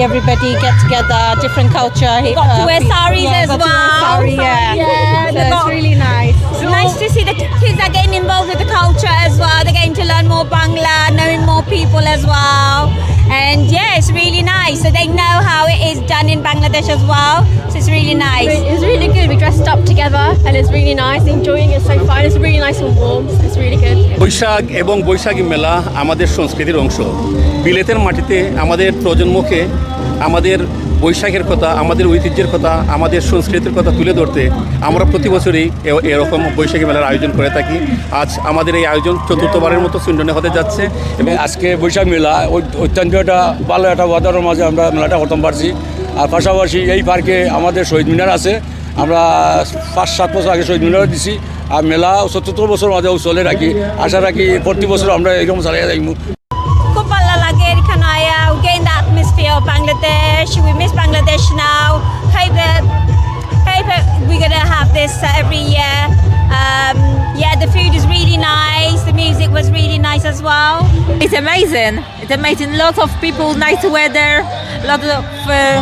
everybody get together, different culture. uh, Got to wear saris yeah, as got to wear well. Sari, yeah. Yeah, so they've really nice. It's nice to see the kids are getting involved with the culture as well. They're getting to learn more Bangla, knowing more people as well. And yeah, it's really nice. So they know how it is done in Bangladesh as well. So it's really nice. It was really good. We dressed up together and it's really nice. Enjoying it so far. It's really nice and warm. It's really good. Boishakh এবং বৈশাখী মেলা আমাদের সংস্কৃতির অংশ। বিলেতের মাটিতে আমাদের প্রজন্মকে আমাদের বৈশাখের কথা, আমাদের ঐতিহ্যের কথা, আমাদের সংস্কৃতির কথা তুলে ধরতে আমরা প্রতি বছরই এরকম বৈশাখী মেলার আয়োজন করে থাকি। আজ আমাদের এই আয়োজন চতুর্থবারের মতো সুন্দনে হতে যাচ্ছে এবং আজকে বৈশাখ মেলা অত্যন্ত একটা ভালো একটা ওয়াদারের মাঝে আমরা মেলাটা করতাম পারছি। আর পাশাপাশি এই পার্কে আমাদের শহীদ মিনার আছে। আমরা পাঁচ সাত বছর আগে শহীদ মিনার দিছি। আর মেলা চতুর্থ বছর মাঝেও চলে রাখি আশা রাখি প্রতি বছর আমরা এরকম চালিয়ে যাইব খুব ভালো লাগে এখানে আয়া we gain the atmosphere of Bangladesh we miss Bangladesh now hope that hope that we're gonna have this uh, every year um, yeah the food is really nice the music was really nice as well It's amazing. It's amazing. Lots of people, nice weather, lots of uh,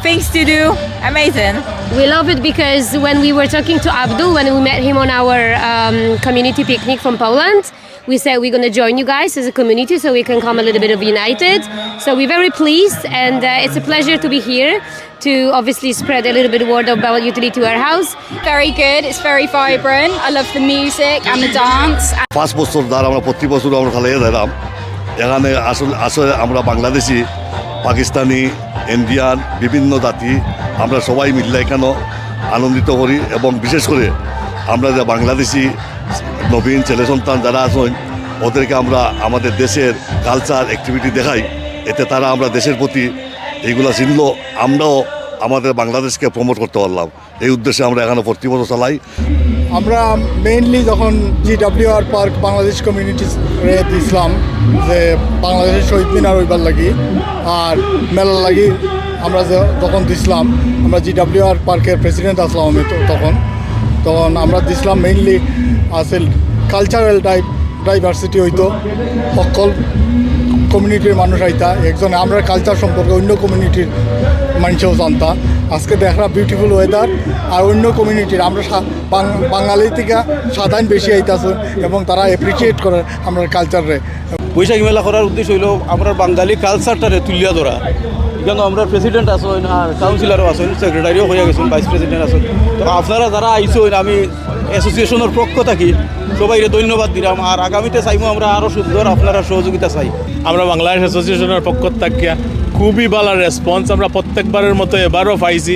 things to do. Amazing. We love it because when we were talking to Abdul, when we met him on our um, community picnic from Poland, we said we're going to join you guys as a community so we can come a little bit of united. So we're very pleased and uh, it's a pleasure to be here to obviously spread a little bit of word about utility to our house. very good. It's very vibrant. I love the music and the dance. পাঁচ বছর দ্বারা আমরা প্রতি বছর আমরা খেলাইয়া দিলাম এখানে আসলে আসলে আমরা বাংলাদেশি পাকিস্তানি, ইন্ডিয়ান, বিভিন্ন জাতি, আমরা সবাই মিললে এখানে আনন্দিত করি এবং বিশেষ করে আমরা যে বাংলাদেশি নবীন, ছেলে সন্তান যারা আছেন, ওদেরকে আমরা আমাদের দেশের কালচার অ্যাক্টিভিটি দেখাই, এতে তারা আমরা দেশের প্রতি এইগুলো চিনল, আমরাও আমাদের বাংলাদেশকে প্রমোট করতে পারলাম। এই উদ্দেশ্যে আমরা এখানে প্রতি বছর চালাই। আমরা মেইনলি যখন জিডাব্লিউ আর পার্ক বাংলাদেশ কমিউনিটি দিছিলাম, যে বাংলাদেশের শহীদ মিনার ওইবার লাগি আর মেলা লাগি আমরা যে- যখন দিছিলাম, আমরা জিডাব্লিউ আর পার্কের প্রেসিডেন্ট আসলাম আমি তখন। তখন আমরা দিছিলাম মেইনলি আসল কালচারাল টাইপ ডাইভার্সিটি হইতো, সকল কমিউনিটির মানুষ আইতা, একজন আমরা কালচার সম্পর্কে অন্য কমিউনিটির মানুষও জানতা। আজকে দেখরা বিউটিফুল ওয়েদার আর অন্য কমিউনিটির আমরা বাঙালি থেকে সাধারণ বেশি আইতাছে এবং তারা অ্যাপ্রিসিয়েট করে আমরা কালচারে বৈশাখী মেলা করার উদ্দেশ্য হইল আমরা বাঙালি কালচারটারে তুলিয়া ধরা এখানে আমরা প্রেসিডেন্ট আছেন আর কাউন্সিলরও আছেন সেক্রেটারিও হয়ে গেছেন ভাইস প্রেসিডেন্ট আছেন তো আপনারা যারা আইসেন আমি অ্যাসোসিয়েশনের পক্ষ থাকি সবাইকে ধন্যবাদ দিলাম। আর আগামীতে চাইব আমরা আরও সুন্দর আপনারা সহযোগিতা চাই। আমরা বাংলাদেশ অ্যাসোসিয়েশনের পক্ষ থেকে খুবই ভালো রেসপন্স আমরা প্রত্যেকবারের মতো এবারও পাইছি।